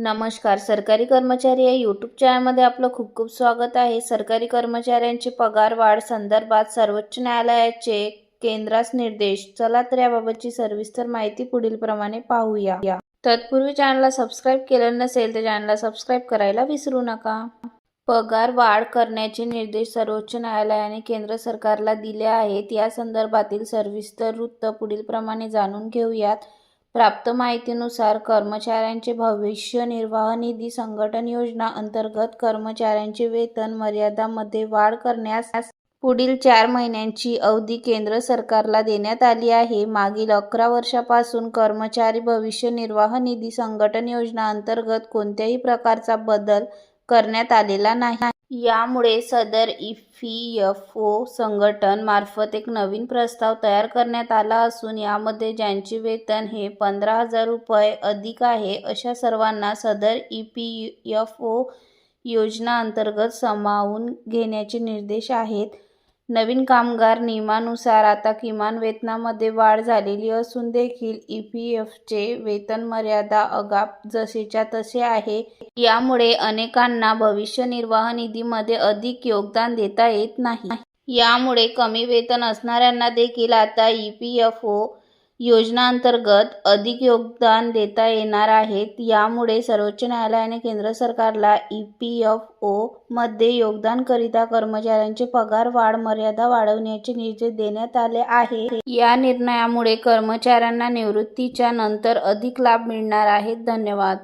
नमस्कार सरकारी कर्मचारी या यूट्यूब चॅनलमध्ये आपलं खूप खूप स्वागत आहे. सरकारी कर्मचाऱ्यांची पगार वाढ संदर्भात सर्वोच्च न्यायालयाचे केंद्रास निर्देश. चला तर याबाबतची सविस्तर माहिती पुढील प्रमाणे पाहूया. तत्पूर्वी चॅनलला सबस्क्राईब केलं नसेल तर चॅनलला सबस्क्राईब करायला विसरू नका. पगार वाढ करण्याचे निर्देश सर्वोच्च न्यायालयाने केंद्र सरकारला दिले आहेत. या संदर्भातील सविस्तर वृत्त पुढील प्रमाणे जाणून घेऊयात. प्राप्त माहितीनुसार कर्मचाऱ्यांचे भविष्य निर्वाह निधी संघटन योजना अंतर्गत कर्मचाऱ्यांचे वेतन मर्यादामध्ये वाढ करण्यास पुढील चार महिन्यांची अवधी केंद्र सरकारला देण्यात आली आहे. मागील अकरा वर्षापासून कर्मचारी भविष्य निर्वाह निधी संघटन योजना अंतर्गत कोणत्याही प्रकारचा बदल करण्यात आलेला नाही. यामुळे सदर ई पी एफ ओ संघटन मार्फत एक नवीन प्रस्ताव तयार करण्यात आला असून यामध्ये ज्यांचे वेतन हे पंधरा हजार रुपये अधिक आहे अशा सर्वांना सदर ई पी ओ योजना अंतर्गत सामावून घेण्याचे निर्देश आहेत. नवीन कामगार नियमानुसार आता किमान वेतनामध्ये वाढ झालेली असून देखील ई पी एफचे वेतन मर्यादा अगाप जसेच्या तसे आहे. यामुळे अनेकांना भविष्य निर्वाह निधीमध्ये अधिक योगदान देता येत नाही. यामुळे कमी वेतन असणाऱ्यांना देखील आता ई पी एफ ओ योजनांतर्गत अधिक योगदान देता येणार आहेत. यामुळे सर्वोच्च न्यायालयाने केंद्र सरकारला ई पी एफ ओमध्ये योगदानकरिता कर्मचाऱ्यांचे पगार वाढ मर्यादा वाढवण्याचे निर्देश देण्यात आले आहे. या निर्णयामुळे कर्मचाऱ्यांना निवृत्तीच्या नंतर अधिक लाभ मिळणार आहेत धन्यवाद.